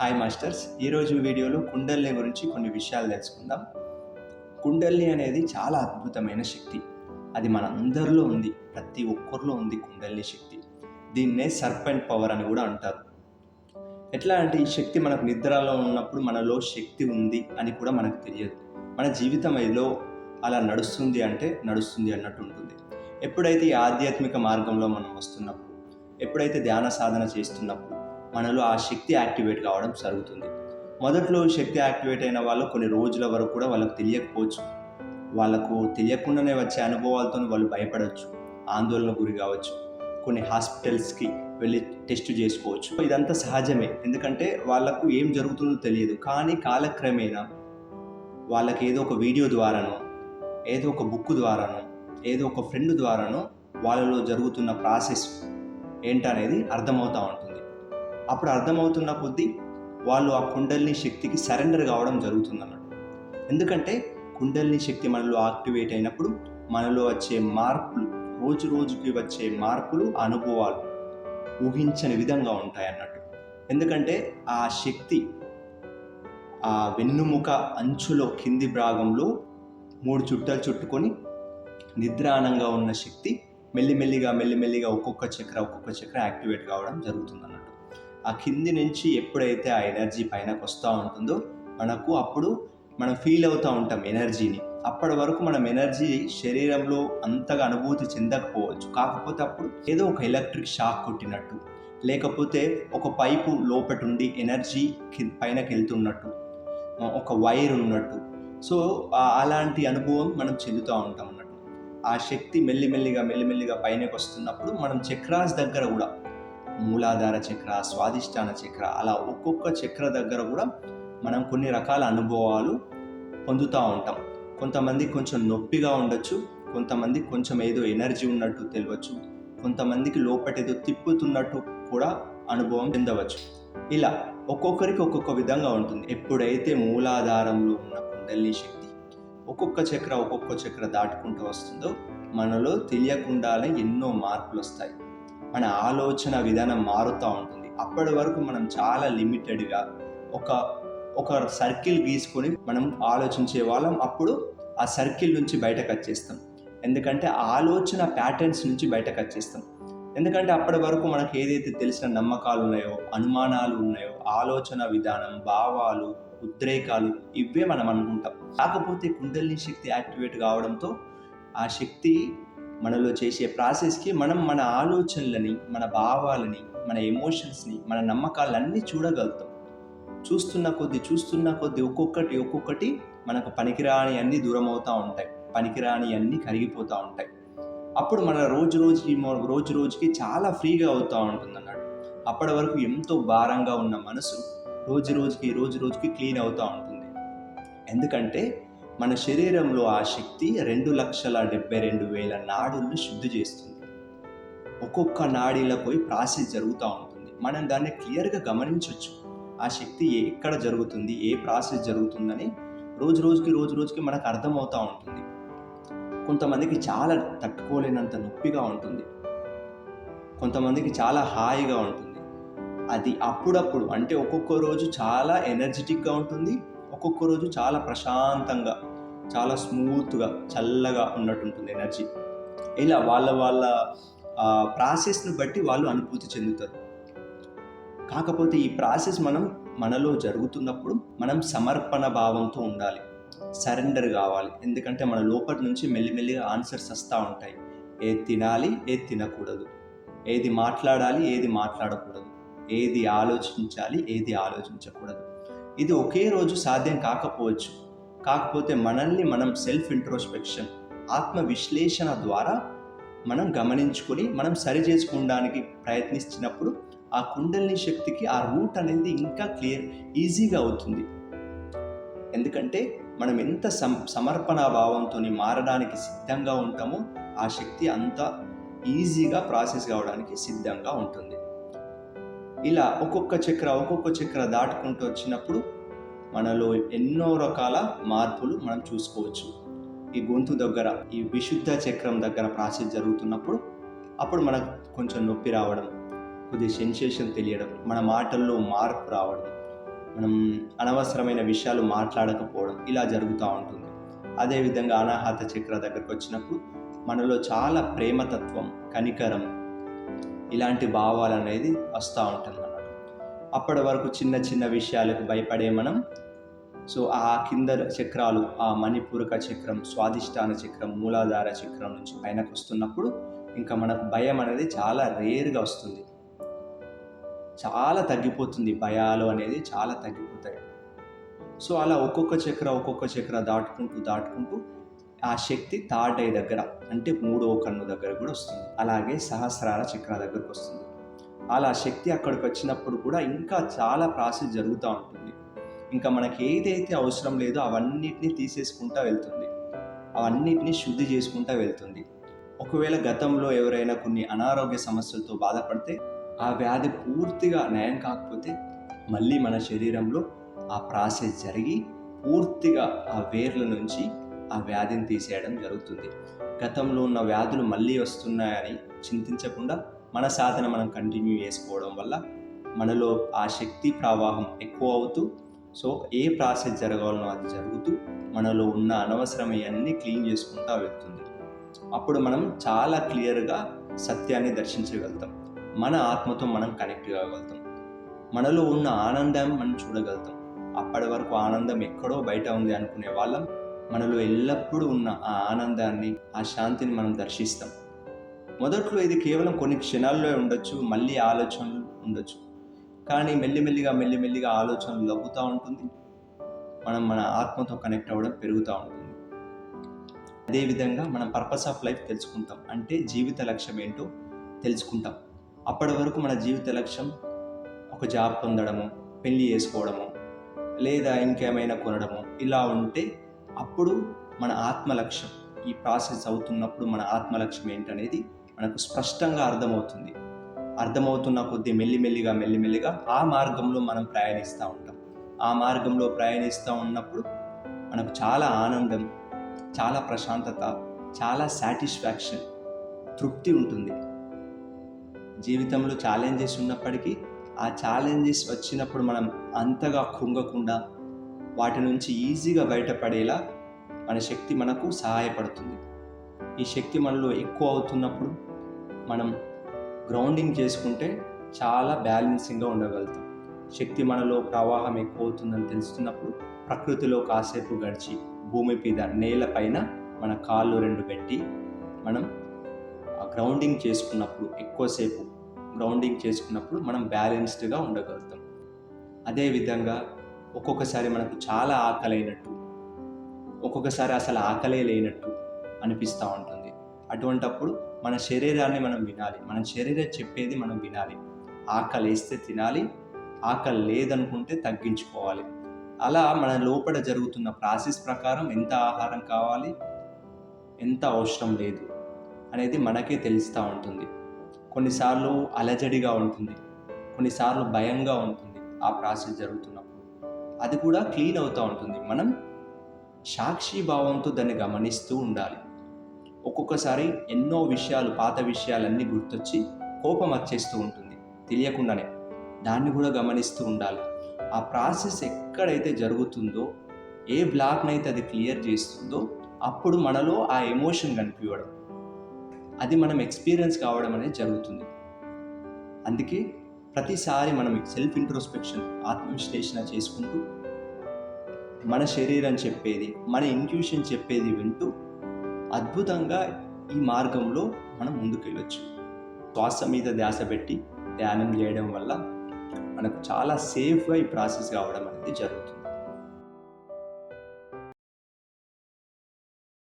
Hi masters ఈరోజు వీడియోలో కుండల్ని గురించి కొన్ని విషయాలు తెలుసుకుందాం. కుండల్ని అనేది చాలా అద్భుతమైన శక్తి. అది మన అందరిలో ఉంది. ప్రతి ఒక్కరిలో ఉంది కుండల్ని శక్తి. దీన్నే సర్పెంట్ పవర్ అని కూడా అంటారు. ఎట్లా అంటే ఈ శక్తి మనకు నిద్రలో ఉన్నప్పుడు మనలో శక్తి ఉంది అని కూడా మనకు తెలియదు. మన జీవితం ఏదో అలా నడుస్తుంది అంటే నడుస్తుంది అన్నట్టు ఉంటుంది. ఎప్పుడైతే ఈ ఆధ్యాత్మిక మార్గంలో మనం వస్తున్నప్పుడు ఎప్పుడైతే ధ్యాన సాధన చేస్తున్నప్పుడు మనలో ఆ శక్తి యాక్టివేట్ కావడం జరుగుతుంది. మొదట్లో శక్తి యాక్టివేట్ అయిన వాళ్ళు కొన్ని రోజుల వరకు కూడా వాళ్ళకు తెలియకపోవచ్చు. వాళ్ళకు తెలియకుండానే వచ్చే అనుభవాలతో వాళ్ళు భయపడవచ్చు. ఆందోళన గురి కావచ్చు. కొన్ని హాస్పిటల్స్కి వెళ్ళి టెస్ట్ చేసుకోవచ్చు. ఇదంతా సహజమే. ఎందుకంటే వాళ్ళకు ఏం జరుగుతుందో తెలియదు. కానీ కాలక్రమేణా వాళ్ళకి ఏదో ఒక వీడియో ద్వారానో ఏదో ఒక బుక్ ద్వారానో ఏదో ఒక ఫ్రెండ్ ద్వారానో వాళ్ళలో జరుగుతున్న ప్రాసెస్ ఏంటనేది అర్థమవుతూ ఉంటుంది. అప్పుడు అర్థమవుతున్న కొద్దీ వాళ్ళు ఆ కుండల్ని శక్తికి సరెండర్ కావడం జరుగుతుంది అన్నట్టు ఎందుకంటే కుండల్ని శక్తి మనలో యాక్టివేట్ అయినప్పుడు మనలో వచ్చే మార్పులు రోజు రోజుకి వచ్చే మార్పులు అనుభవాలు ఊహించని విధంగా ఉంటాయి అన్నట్టు ఎందుకంటే ఆ శక్తి ఆ వెన్నుముక అంచులో కింది భాగంలో మూడు చుట్టలు చుట్టుకొని నిద్రానంగా ఉన్న శక్తి మెల్లిమెల్లిగా మెల్లిమెల్లిగా ఒక్కొక్క చక్ర ఒక్కొక్క చక్ర యాక్టివేట్ కావడం జరుగుతుంది అన్నట్టు ఆ కింది నుంచి ఎప్పుడైతే ఆ ఎనర్జీ పైనకు వస్తూ ఉంటుందో మనకు అప్పుడు మనం ఫీల్ అవుతూ ఉంటాం ఎనర్జీని. అప్పటి వరకు మనం ఎనర్జీ శరీరంలో అంతగా అనుభూతి చెందకపోవచ్చు. కాకపోతే అప్పుడు ఏదో ఒక ఎలక్ట్రిక్ షాక్ కొట్టినట్టు లేకపోతే ఒక పైపు లోపటుండి ఎనర్జీ పైనకి వెళ్తున్నట్టు ఒక వైర్ ఉన్నట్టు. సో ఆ- అలాంటి అనుభవం మనం చెందుతూ ఉంటాం అన్నట్టు. ఆ శక్తి మెల్లిమెల్లిగా మెల్లిమెల్లిగా పైనకి వస్తున్నప్పుడు మనం చక్రాస్ దగ్గర కూడా మూలాధార చక్ర స్వాదిష్టాన చక్ర అలా ఒక్కొక్క చక్ర దగ్గర కూడా మనం కొన్ని రకాల అనుభవాలు పొందుతూ ఉంటాం. కొంతమంది కొంచెం నొప్పిగా ఉండొచ్చు కొంతమంది కొంచెం ఏదో ఎనర్జీ ఉన్నట్టు తెలియవచ్చు కొంతమందికి లోపట ఏదో తిప్పుతున్నట్టు కూడా అనుభవం చెందవచ్చు. ఇలా ఒక్కొక్కరికి ఒక్కొక్క విధంగా ఉంటుంది. ఎప్పుడైతే మూలాధారంలో ఉన్న కుండలిని శక్తి ఒక్కొక్క చక్ర ఒక్కొక్క చక్ర దాటుకుంటూ వస్తుందో మనలో తెలియకుండానే ఎన్నో మార్పులు వస్తాయి. మన ఆలోచన విధానం మారుతూ ఉంటుంది. అప్పటి వరకు మనం చాలా లిమిటెడ్గా ఒక ఒక సర్కిల్ గీసుకొని మనం ఆలోచించే వాళ్ళం. అప్పుడు ఆ సర్కిల్ నుంచి బయటకు వచ్చేస్తాం. ఎందుకంటే ఆలోచన ప్యాటర్న్స్ నుంచి బయటకు వచ్చేస్తాం. ఎందుకంటే అప్పటి వరకు మనకు ఏదైతే తెలిసిన నమ్మకాలు ఉన్నాయో అనుమానాలు ఉన్నాయో ఆలోచన విధానం భావాలు ఉద్రేకాలు ఇవే మనం అనుకుంటాం. కాకపోతే కుండలిని శక్తి యాక్టివేట్ కావడంతో ఆ శక్తి మనలో చేసే ప్రాసెస్కి మనం మన ఆలోచనలని మన భావాలని మన ఎమోషన్స్ని మన నమ్మకాలన్నీ చూడగలుగుతాం. చూస్తున్న కొద్దీ చూస్తున్న కొద్దీ ఒక్కొక్కటి ఒక్కొక్కటి మనకు పనికిరాని అన్నీ దూరం అవుతూ ఉంటాయి. పనికిరాని అన్నీ కరిగిపోతూ ఉంటాయి. అప్పుడు మన రోజు రోజుకి రోజు రోజుకి చాలా ఫ్రీగా అవుతూ ఉంటుంది అన్నాడు అప్పటి వరకు ఎంతో భారంగా ఉన్న మనసు రోజు రోజుకి రోజు రోజుకి క్లీన్ అవుతూ ఉంటుంది. ఎందుకంటే మన శరీరంలో ఆ శక్తి రెండు లక్షల డెబ్బై రెండు వేల నాడులను శుద్ధి చేస్తుంది. ఒక్కొక్క నాడీలో పోయి ప్రాసెస్ జరుగుతూ ఉంటుంది. మనం దాన్ని క్లియర్గా గమనించవచ్చు ఆ శక్తి ఎక్కడ జరుగుతుంది ఏ ప్రాసెస్ జరుగుతుందని రోజు రోజుకి రోజు రోజుకి మనకు అర్థమవుతూ ఉంటుంది. కొంతమందికి చాలా తట్టుకోలేనంత నొప్పిగా ఉంటుంది. కొంతమందికి చాలా హాయిగా ఉంటుంది. అది అప్పుడప్పుడు అంటే ఒక్కొక్క రోజు చాలా ఎనర్జెటిక్గా ఉంటుంది. ఒక్కొక్క రోజు చాలా ప్రశాంతంగా చాలా స్మూత్గా చల్లగా ఉన్నట్టు ఉంటుంది ఎనర్జీ. ఇలా వాళ్ళ వాళ్ళ ప్రాసెస్ను బట్టి వాళ్ళు అనుభూతి చెందుతారు. కాకపోతే ఈ ప్రాసెస్ మనం మనలో జరుగుతున్నప్పుడు మనం సమర్పణ భావంతో ఉండాలి. సరెండర్ కావాలి. ఎందుకంటే మన లోపటి నుంచి మెల్లిమెల్లిగా ఆన్సర్స్ వస్తూ ఉంటాయి. ఏది తినాలి ఏది తినకూడదు. ఏది మాట్లాడాలి ఏది మాట్లాడకూడదు. ఏది ఆలోచించాలి ఏది ఆలోచించకూడదు. ఇది ఒకే రోజు సాధ్యం కాకపోవచ్చు. కాకపోతే మనల్ని మనం సెల్ఫ్ ఇంట్రోస్పెక్షన్ ఆత్మ విశ్లేషణ ద్వారా మనం గమనించుకొని మనం సరి చేసుకోవడానికి ప్రయత్నిస్తున్నప్పుడు ఆ కుండలిని శక్తికి ఆ రూట్ అనేది ఇంకా క్లియర్ ఈజీగా అవుతుంది. ఎందుకంటే మనం ఎంత సమ సమర్పణ భావంతో మారడానికి సిద్ధంగా ఉంటామో ఆ శక్తి అంత ఈజీగా ప్రాసెస్ కావడానికి సిద్ధంగా ఉంటుంది. ఇలా ఒక్కొక్క చక్ర ఒక్కొక్క చక్ర దాటుకుంటూ వచ్చినప్పుడు మనలో ఎన్నో రకాల మార్పులు మనం చూసుకోవచ్చు. ఈ గొంతు దగ్గర ఈ విశుద్ధ చక్రం దగ్గర ప్రాసెస్ జరుగుతున్నప్పుడు అప్పుడు మనకు కొంచెం నొప్పి రావడం కొద్ది సెన్సేషన్ తెలియడం మన మాటల్లో మార్పు రావడం మనం అనవసరమైన విషయాలు మాట్లాడకపోవడం ఇలా జరుగుతూ ఉంటుంది. అదేవిధంగా అనాహత చక్ర దగ్గరకు వచ్చినప్పుడు మనలో చాలా ప్రేమతత్వం కనికరం ఇలాంటి భావాలు అనేది వస్తూ ఉంటుంది అన్నమాట అప్పటి వరకు చిన్న చిన్న విషయాలకు భయపడే మనం సో ఆ కింద చక్రాలు ఆ మణిపూరక చక్రం స్వాదిష్టాన చక్రం మూలాధార చక్రం నుంచి పైనకు వస్తున్నప్పుడు ఇంకా మనకు భయం అనేది చాలా రేర్గా వస్తుంది. చాలా తగ్గిపోతుంది. భయాలు అనేది చాలా తగ్గిపోతాయి. సో అలా ఒక్కొక్క చక్ర ఒక్కొక్క చక్ర దాటుకుంటూ దాటుకుంటూ ఆ శక్తి థర్డ్ ఐ దగ్గర అంటే మూడో కన్ను దగ్గర కూడా వస్తుంది. అలాగే సహస్రాల చక్ర దగ్గరకు వస్తుంది. అలా శక్తి అక్కడికి వచ్చినప్పుడు కూడా ఇంకా చాలా ప్రాసెస్ జరుగుతూ ఉంటుంది. ఇంకా మనకి ఏదైతే అవసరం లేదో అవన్నిటిని తీసేసుకుంటా వెళ్తుంది. అవన్నిటిని శుద్ధి చేసుకుంటా వెళ్తుంది. ఒకవేళ గతంలో ఎవరైనా కొన్ని అనారోగ్య సమస్యలతో బాధపడితే ఆ వ్యాధి పూర్తిగా నయం కాకపోతే మళ్ళీ మన శరీరంలో ఆ ప్రాసెస్ జరిగి పూర్తిగా ఆ వేర్ల నుంచి ఆ వ్యాధిని తీసేయడం జరుగుతుంది. గతంలో ఉన్న వ్యాధులు మళ్ళీ వస్తున్నాయని చింతించకుండా మన సాధన మనం కంటిన్యూ చేసుకోవడం వల్ల మనలో ఆ శక్తి ప్రవాహం ఎక్కువ అవుతూ సో ఏ ప్రాసెస్ జరగాలనో అది జరుగుతూ మనలో ఉన్న అనవసరమయ్యన్నీ క్లీన్ చేసుకుంటూ వెళ్తుంది. అప్పుడు మనం చాలా క్లియర్గా సత్యాన్ని దర్శించగలుగుతాం. మన ఆత్మతో మనం కనెక్ట్ కాగలుగుతాం. మనలో ఉన్న ఆనందం మనం చూడగలుగుతాం. అప్పటి వరకు ఆనందం ఎక్కడో బయట ఉంది అనుకునే వాళ్ళం. మనలో ఎల్లప్పుడూ ఉన్న ఆ ఆనందాన్ని ఆ శాంతిని మనం దర్శిస్తాం. మొదట్లో ఇది కేవలం కొన్ని క్షణాల్లో ఉండొచ్చు మళ్ళీ ఆలోచనలు ఉండొచ్చు. కానీ మెల్లిమెల్లిగా మెల్లిమెల్లిగా ఆలోచనలు లవ్వుతూ ఉంటుంది. మనం మన ఆత్మతో కనెక్ట్ అవ్వడం పెరుగుతూ ఉంటుంది. అదేవిధంగా మనం పర్పస్ ఆఫ్ లైఫ్ తెలుసుకుంటాం. అంటే జీవిత లక్ష్యం ఏంటో తెలుసుకుంటాం. అప్పటి వరకు మన జీవిత లక్ష్యం ఒక జాబ్ పొందడము పెళ్ళి చేసుకోవడము లేదా ఇంకేమైనా కొనడము ఇలా ఉంటే అప్పుడు మన ఆత్మ లక్ష్యం ఈ ప్రాసెస్ అవుతున్నప్పుడు మన ఆత్మ లక్ష్యం ఏంటనేది మనకు స్పష్టంగా అర్థమవుతుంది. అర్థమవుతున్న కొద్దీ మెల్లిమెల్లిగా మెల్లిమెల్లిగా ఆ మార్గంలో మనం ప్రయాణిస్తూ ఉంటాం. ఆ మార్గంలో ప్రయాణిస్తూ ఉన్నప్పుడు మనకు చాలా ఆనందం చాలా ప్రశాంతత చాలా సాటిస్ఫాక్షన్ తృప్తి ఉంటుంది. జీవితంలో ఛాలెంజెస్ ఉన్నప్పటికీ ఆ ఛాలెంజెస్ వచ్చినప్పుడు మనం అంతగా కృంగకుండా వాటి నుంచి ఈజీగా బయటపడేలా మన శక్తి మనకు సహాయపడుతుంది. ఈ శక్తి మనలో ఎక్కువ అవుతున్నప్పుడు మనం గ్రౌండింగ్ చేసుకుంటే చాలా బ్యాలెన్సింగ్గా ఉండగలుగుతాం. శక్తి మనలో ప్రవాహం ఎక్కువ అవుతుందని తెలుస్తున్నప్పుడు ప్రకృతిలో కాసేపు గడిచి భూమి మీద నేలపైన మన కాళ్ళు రెండు పెట్టి మనం ఆ గ్రౌండింగ్ చేసుకున్నప్పుడు ఎక్కువసేపు గ్రౌండింగ్ చేసుకున్నప్పుడు మనం బ్యాలెన్స్డ్గా ఉండగలుగుతాం. అదేవిధంగా ఒక్కొక్కసారి మనకు చాలా ఆకలైనట్టు ఒక్కొక్కసారి అసలు ఆకలే లేనట్టు అనిపిస్తూ ఉంటుంది. అటువంటప్పుడు మన శరీరాన్ని మనం వినాలి. మన శరీరం చెప్పేది మనం వినాలి. ఆకలి వేస్తే తినాలి ఆకలి లేదనుకుంటే తగ్గించుకోవాలి. అలా మన లోపల జరుగుతున్న ప్రాసెస్ ప్రకారం ఎంత ఆహారం కావాలి ఎంత అవసరం లేదు అనేది మనకే తెలుస్తూ ఉంటుంది. కొన్నిసార్లు అలజడిగా ఉంటుంది. కొన్నిసార్లు భయంగా ఉంటుంది ఆ ప్రాసెస్ జరుగుతున్నప్పుడు. అది కూడా క్లీన్ అవుతూ ఉంటుంది. మనం సాక్షి భావంతో దాన్ని గమనిస్తూ ఉండాలి. ఒక్కొక్కసారి ఎన్నో విషయాలు పాత విషయాలన్నీ గుర్తొచ్చి కోపం వచ్చేస్తూ ఉంటుంది. తెలియకుండానే దాన్ని కూడా గమనిస్తూ ఉండాలి. ఆ ప్రాసెస్ ఎక్కడైతే జరుగుతుందో ఏ బ్లాక్నైతే అది క్లియర్ చేస్తుందో అప్పుడు మనలో ఆ ఎమోషన్ కనిపించడం అది మనం ఎక్స్పీరియన్స్ కావడం అనేది జరుగుతుంది. అందుకే ప్రతిసారి మనం సెల్ఫ్ ఇంట్రోస్పెక్షన్ ఆత్మవిశ్లేషణ చేసుకుంటూ మన శరీరం చెప్పేది మన ఇంట్యూషన్ చెప్పేది వింటూ అద్భుతంగా ఈ మార్గంలో మనం ముందుకు వెళ్ళొచ్చు శ్వాస మీద ధ్యాస పెట్టి ధ్యానం చేయడం వల్ల మనకు చాలా సేఫ్గా ఈ ప్రాసెస్ కావడం అనేది జరుగుతుంది.